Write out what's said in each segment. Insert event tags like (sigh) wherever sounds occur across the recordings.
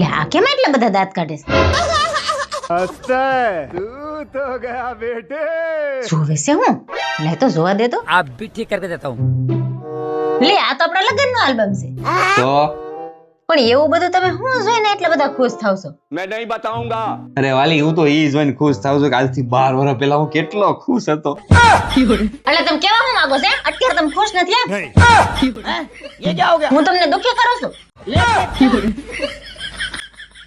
લે આ કેમ એટલા બધા દાંત કાઢે છે? હું? જોવા દે તો. આપણા લગ્નનો આલ્બમ પણ એવું બધું તમે હું જોઈને એટલા બધા ખુશ થાવ છો? મેં નહીં બતાઉંગા અરે વાલી હું તો ઈ જોઈને ખુશ થાવ છું કે આજથી વર્ષ પહેલા હું કેટલો ખુશ હતો. એટલે તમે કેવા હું માંગો છો અત્યારે તમે ખુશ નથી એમ? એ જાઓગે હું તમને દુખી કરું છું?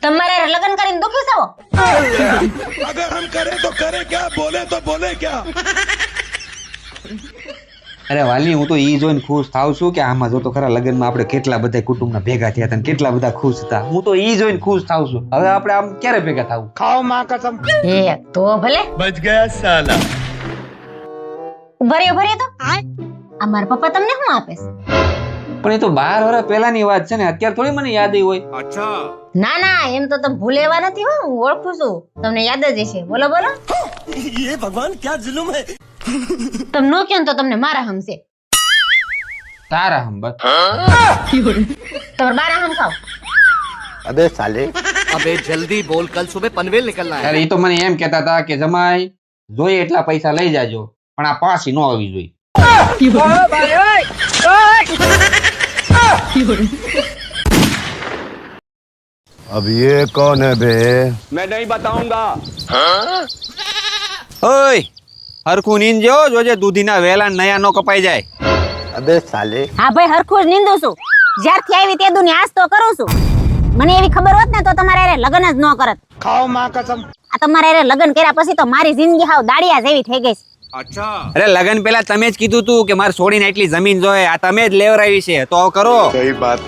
તમારે લગ્ન કરીને દુખી છો? અગર હમ કરે તો કરે ક્યા? બોલે તો બોલે ક્યા? અરે વાલી હું તો ઈ જોઈને ખુશ થાઉં છું કે આમાં જો તો ખરા લગ્નમાં આપણે કેટલા બધા કુટુંબના ભેગા થયા હતા કેટલા બધા ખુશ હતા. હું તો ઈ જોઈને ખુશ થાઉં છું. હવે આપણે આમ ક્યારે ભેગા થાવું ખાવમાં કસમ. એ તો ભલે. બચ ગયા સાલા. ભરે ભરે તો? આ મારા પપ્પા તમને શું આપે છે? પણ એ તો બાર વર્ષ પહેલાની વાત છે ને અત્યારે થોડી મને યાદ હોય. ના ના એમ તો તમે ભૂલે એવા નથી હો હું ઓળખું છું. તમને યાદ જ હશે. બોલો બોલો. યે ભગવાન ક્યાં જુલુમ હે? તમે નો કેમ તો તમને મારા હમ તારા હમ બસ. તમાર બારા હમ ખાઓ. અબે સાલે. અબે જલ્દી બોલ કલ સુબહ પનવેલ નીકળના હે. અરે એ તો મને એમ કહેતા હતા કે જમાઈ જોઈએ એટલા પૈસા લઈ જાજો પણ આ પાસી નો આવી જોઈએ (laughs) अब ये कौन है बे मैं नहीं बताऊंगा ઓય હરખું નીંદજો જોજે દૂધીના વેલા નયા નો કપાઈ જાય હા ભાઈ હરખું જ નિંદું છું જ્યારથી આવી તે દુની આસ તો કરું છું મને એવી ખબર હોત ને તો તમારે હારે લગ્ન જ ન કરત खाओ माँ कसम આ તમારે હારે લગ્ન કર્યા પછી તો મારી જિંદગી હાવ દાડિયા જેવી થઈ ગઈ છે અરે લગન પેલા તમે જ કીધું તું કે મારે છોડીને એટલી જમીન જોઈએ. આ તમે જ લેવરાવી છે. તો કરો. કઈ વાત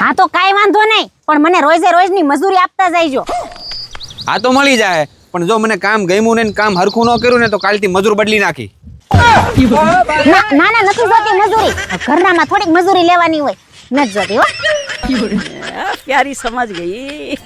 હા તો કાઈ વાંધો નહીં પણ મને રોજે રોજની મજૂરી આપતા જઈજો આ તો મળી જાય. પણ જો મને કામ ગમ્યું ને કામ હરખું ન કર્યું ને તો કાલથી મજૂર બદલી નાખી. ના ના નથી જોતી મજૂરી. ઘરનામાં થોડીક મજૂરી લેવાની હોય. નથી જોતી હો. પ્યારી સમજ ગઈ?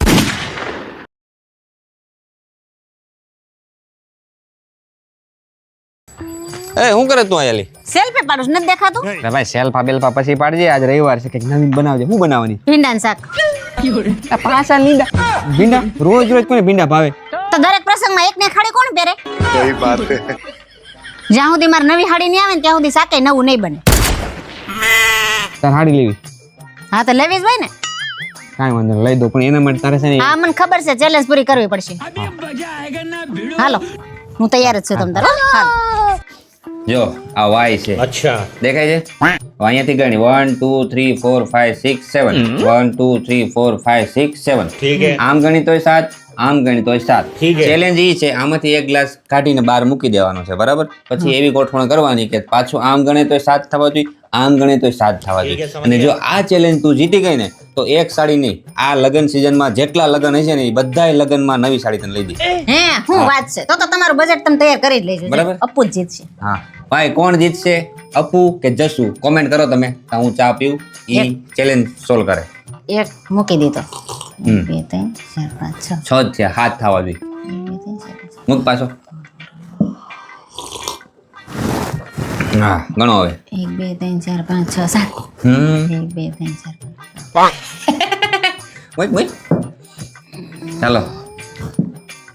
એ હું કરે તું આયાલી સેલ્ફી પાડું નથી દેખાતું? અરે ભાઈ સેલ્ફા બેલ્ફા પછી પાડજે. આજ રવિવાર છે કે નવીન બનાવજે. હું બનાવવાની? ભીંડા શાક. આ પાછા લીંડા ભીંડા? રોજ રોજ કોને ભીંડા ભાવે? તો દરેક પ્રસંગમાં એક ને ખાડી કોણ પહેરે? સહી વાત જ્યાં સુધી મારી નવી હાડી નહીં આવે ને ત્યાં સુધી શાકે નવું નહીં બને. તાર હાડી લેવી. હા તો લેવી જ હોય ને? કાંઈ વાંધો લઈ દો પણ એના માટે તારે છે ને હા મને ખબર છે ચેલેન્જ પૂરી કરવી પડશે. હાલો હું તૈયાર જ છું તમ તારો હા જો આ વાય છે. અચ્છા. દેખાય છે? અહીંયાથી ગણી. One two three four five six seven one two three four five six seven આમ ગણી તોય સાત આમ ગણી તોય સાત. ચેલેન્જ એ છે આમાંથી એક ગ્લાસ કાઢીને બહાર મૂકી દેવાનો છે બરાબર? પછી એવી ગોઠવણ કરવાની કે પાછું આમ ગણે તોય સાત થવા જોઈએ આમ ગણે તો સાત થવા જોઈએ. અને જો આ ચેલેન્જ તું જીતી ગઈ ને તો એક સાડી નહીં. આ લગનમાં જેટલા લગન હશે ને એ બધા લગનમાં નવી સાડી તને લઈ દે હે હું વાત છે? તો તો તમારું બજેટ તમે તૈયાર કરી જ લેજો. બરાબર? અપુ જીતશે હા. ભાઈ કોણ જીતશે? અપુ કે જસુ? કોમેન્ટ કરો તમે. તો હું ચા પીવું ઈ ચેલેન્જ સોલ્વ કરે. એક મૂકી દીધો. હમ. બે ત્રણ ચાર પાંચ છ. છ જ છે. હાથ થવા જોઈએ. એક, બે, ત્રણ, ચાર, પાંચ. મૂક પાછો. હા ગણો હવે. એક બે ત્રણ ચાર પાંચ છ સાત. હમ. એક બે ત્રણ ચાર પાંચ wait wait ચાલો.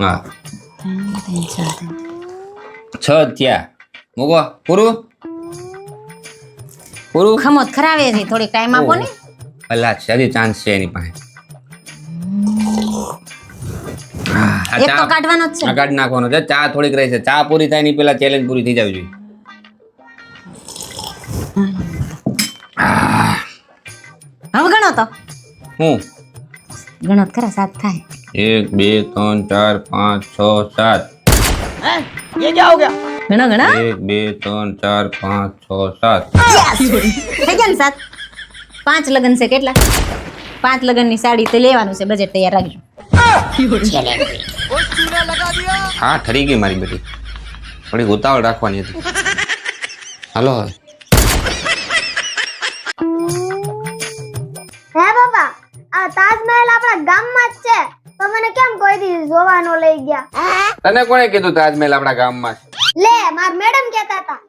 હા. ત્રણ ત્રણ ચાર ત્રણ. છ જ થયા. મૂકો પૂરું પૂરું ખમોત ખરાવે છે થોડીક ટાઈમ આપો ને અલા છે હજી ચાન્સ છે એની પાસે હા, આ એક તો ચા- કાઢવાનો જ છે આ કાઢી નાખવાનો છે ચા થોડીક રહી છે ચા પૂરી થાય ની પેલા ચેલેન્જ પૂરી થઈ જવી જોઈએ હવે ગણો તો હું ગણો તો ખરા સાત થાય એક બે ત્રણ ચાર પાંચ છ સાત ये क्या हो गया ગણો ઘણા? એક બે ત્રણ ચાર પાંચ છ સાત. થઈ ગયા ને સાત? પાંચ લગ્ન છે કેટલા? પાંચ લગનની સાડી તો લેવાનું છે બજેટ તૈયાર રાખજો. હા ઠરી ગઈ મારી બેટી. થોડીક ઉતાવળ રાખવાની હતી. હાલો હવે. હે બાબા આ તાજમહેલ આપણા ગામમાં જ છે. તો મને કેમ કોઈ દી જોવાનો લઈ ગયા? તને કોણે કીધું તાજમહેલ આપણા ગામમાં છે? લે માર મેડમ કહેતા હતા.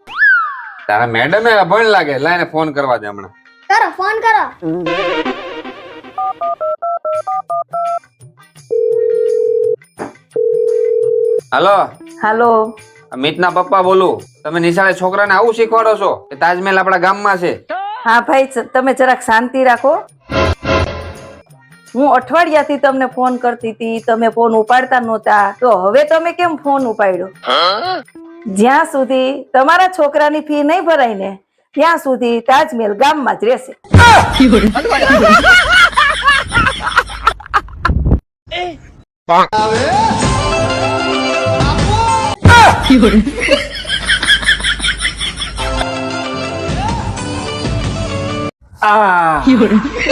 તારા મેડમ અભણ લાગે લાઈને ફોન કરવા દે હમણાં. કરો ફોન કરો. હાલો. હાલો. અમિતના પપ્પા બોલું. તમે નિશાળે છોકરાને આવું શીખવાડો છો? કે તાજમહેલ આપણા ગામમાં છે. હા ભાઈ તમે જરાક શાંતિ રાખો. હું અઠવાડિયાથી તમને ફોન કરતી હતી તમે ફોન ઉપાડતા નહોતા. તો હવે તમે કેમ ફોન ઉપાડ્યો? જ્યાં સુધી તમારા છોકરાની ફી નહીં ભરાય ને ત્યાં સુધી તાજમહેલ ગામમાં જ રહેશે.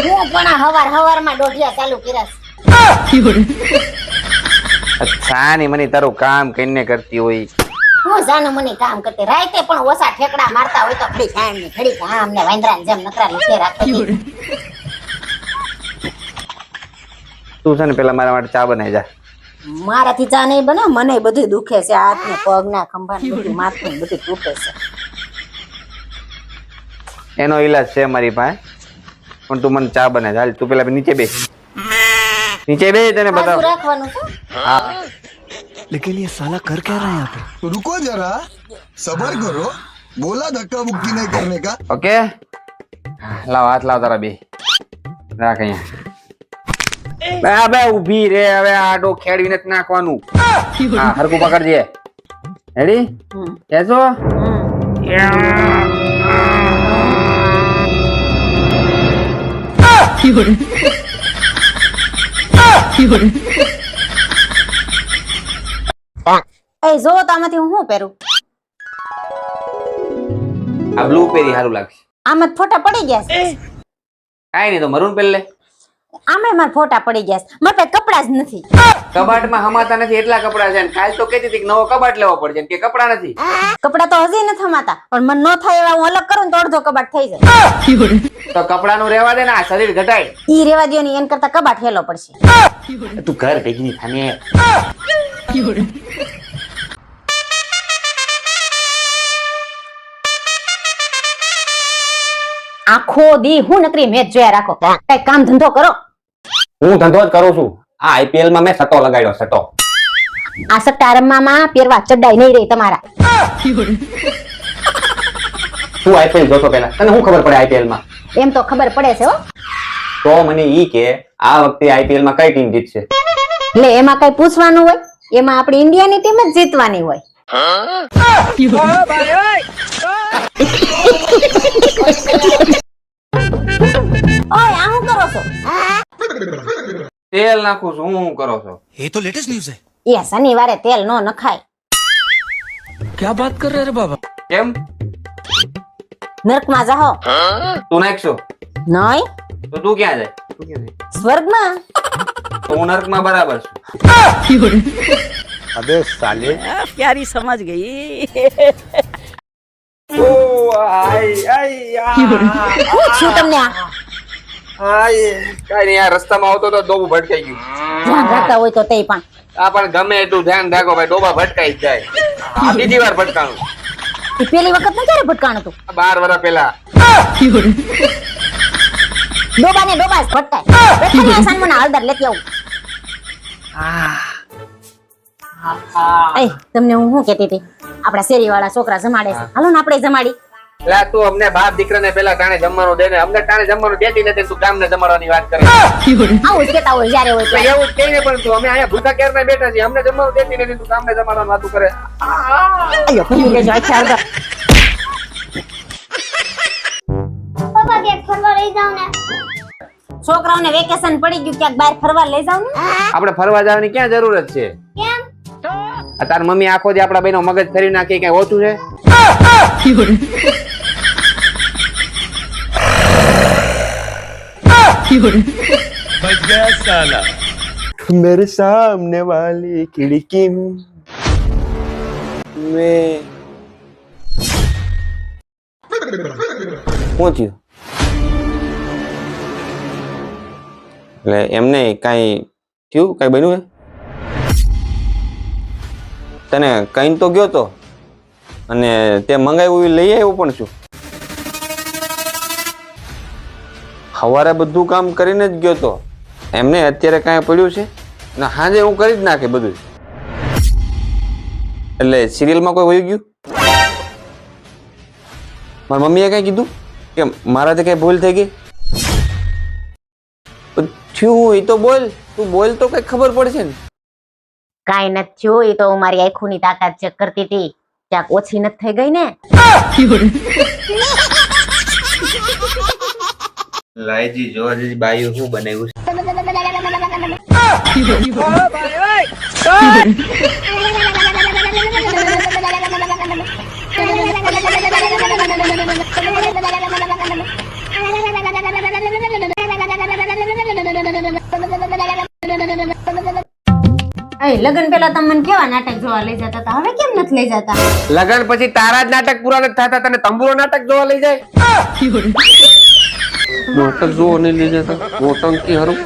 હું પણ આ હવાર હવારમાં દોઢિયા ચાલુ કર્યા મને તારું કામ કરીને કરતી હોય. હું જાનું મને કામ કરતી રાતે પણ ઓસા ઠેકડા મારતા હોય તો ખડી કામ ને ખડી કામ ને વાંદરા જેમ નકરા લીધે રાખતી તું છે ને પેલા મારા માટે ચા બનાવી જા. મારાથી ચા નહીં બને મને બધું દુખે છે. હાથ ને પગ ના ખંભા ને બધું માથું બધું દુખે છે. એનો ઈલાજ છે મારી પાસે. પણ તું મને ચા બનાવી હાલ તું પેલા નીચે બે નીચે બે તને બતાવ. રાખવાનું છે? लेकिन ये साला कर क्या रहा है यहाँ पे तो रुको जरा सबर करो बोला धक्का मुक्की नहीं करने का ઓકે લાવ હાથ લાવ તારા બે રાખ અહીંયા બે બે ઊભી રે હવે આડો ખેડવીને જ નાખવાનું (laughs) હા હરકું પકડજે રેડી હમ. કેસો (laughs) એ જો આમાંથી હું શું પહેરું? આ બ્લુ પહેરી સારું લાગશે. આમાં જ ફોટા પડી ગયા છે. કાઈ નહીં તો મરૂન પહેર લે. આમાં મારા ફોટા પડી ગયા છે. મારા પાસે કપડા જ નથી. કબાટમાં હમાતા નથી એટલા કપડા છે. કાલ તો કહેતી હતી કે નવો કબાટ લેવો પડશે કે કપડા નથી. કપડા તો હજી નથી હમાતા પણ મન ન થાય એવા હું અલગ કરું ને તો અડધો કબાટ થઈ જાય. તો કપડાનું રહેવા દે ને આ શરીર ઘટાય ઈ રેવા દો ને એન કરતા કબાટ હેલો પડશે. તું ઘર ભેગી થાને આખો દી હું નકરી મેચ જોયા રાખો. કઈ કામ ધંધો કરો. હું ધંધો જ કરું છું. આ આઈપીએલમાં મેં સટો લગાડ્યો સટો આ સટ્ટા રમવામાં પહેરવા ચડાઈ નહીં રહી તમારા. તું આઈપીએલ જોતો પેલા તને શું ખબર પડે આઈપીએલમાં એમ તો ખબર પડે છે હો. તો મને ઈ કે આ વખતે આઈપીએલમાં કઈ ટીમ જીતશે? એટલે એમાં કઈ પૂછવાનું હોય? એમાં આપણી ઇન્ડિયાની ટીમ જ જીતવાની હોય. (laughs) ઓય આ હું કરો છો? તેલ નાખું છું હું કરો છો? એ તો લેટેસ્ટ ન્યૂઝ છે. એ શનિવારે તેલ નો નખાય. ક્યાં વાત કર રહે બાબા? કેમ? નર્કમાં જાહો. તું નાખશો? નહીં તો તું ક્યાં જાય? સ્વર્ગમાં. હું નર્કમાં બરાબર છું. અબે સાલે. પ્યારી સમજ ગઈ. શું થયું તમને આ આય કાઈ નહીં આ રસ્તામાં આવતો તો ડોબું ભટકાઈ ગયું ધ્યાન રાખતા હોય તો તે પણ આ પણ ગમે એટલું ધ્યાન રાખો ભાઈ ડોબા ભટકાઈ જ જાય આ બીજી વાર ભટકાણું એ પેલી વખત ને ક્યારે ભટકાણું હતું બાર વર્ષ પેલા ડોબા ને ડોબા ભટકાય ભટકાય વેઠાણી મને હળદર લેતી આવું એ તમને હું શું કેતી હતી? આપણા શેરી વાળા છોકરા જમાડે છે. હાલો ને આપણે જમાડી. લા તું અમને બાપ દીકરાને પેલા ટાણે જમવાનું દે ને અમને ટાણે જમવાનું દેતી નથી તું ગામને જમવાની વાત કરે. આવું જ કેતા હોય જ્યારે હોય તો એવું જ કહીને પણ તું અમે અહીંયા ભૂખા ક્યારે બેઠા છીએ અમને જમવાનું દેતી નથી તું ગામને જમવાનું વાત કરે. અચ્છા હળદર પપ્પા કે ફરવા લઈ જાવ ને? છોકરાઓને વેકેશન પડી ગયું ક્યાંક બહાર ફરવા લઈ જાવ ને? આપણે ફરવા જવાની ક્યાં જરૂરત છે? કેમ? આ તાર મમ્મી આખો દી આપણા બેનો મગજ ફેરી નાખી કઈ ઓછું છે? बच गया साला मेरे सामने वाली खिड़की में શું થયું એટલે એમને કઈ થયું કઈ બન્યું હે તને કઈ તો ગયો તો અને તે મંગાવ્યું એ લઈ આવ્યો પણ છું સવારે બધું કામ કરીને જ ગયો તો. એમને અત્યારે કાંઈ પડ્યું છે? ને હાજે હું કરી જ નાખે બધું. એટલે સિરિયલમાં કોઈ વયું ગયું? મારી મમ્મીએ કાંઈ કીધું? કે મારાથી કાંઈ ભૂલ થઈ ગઈ? થયું એ તો બોલ. તું બોલ તો કઈ ખબર પડશે ને. કાંઈ નથી થયું એ તો હું મારી આંખોની તાકાત ચેક કરતી હતી. ક્યાંક ઓછી નથી થઈ ગઈ ને? (laughs) (laughs) લાઈજી જો જઈ બાયું શું બનાવ્યું લગન પેલા તમને કેવા નાટક જોવા લઈ જતા હતા? હવે કેમ નથી લઈ જતા? લગન પછી તારા જ નાટક પૂરા નથી થતા તને તંબુરો નાટક જોવા લઈ જાય? નાટક જોવા નહીં લઈ જતા મોટંકી હારું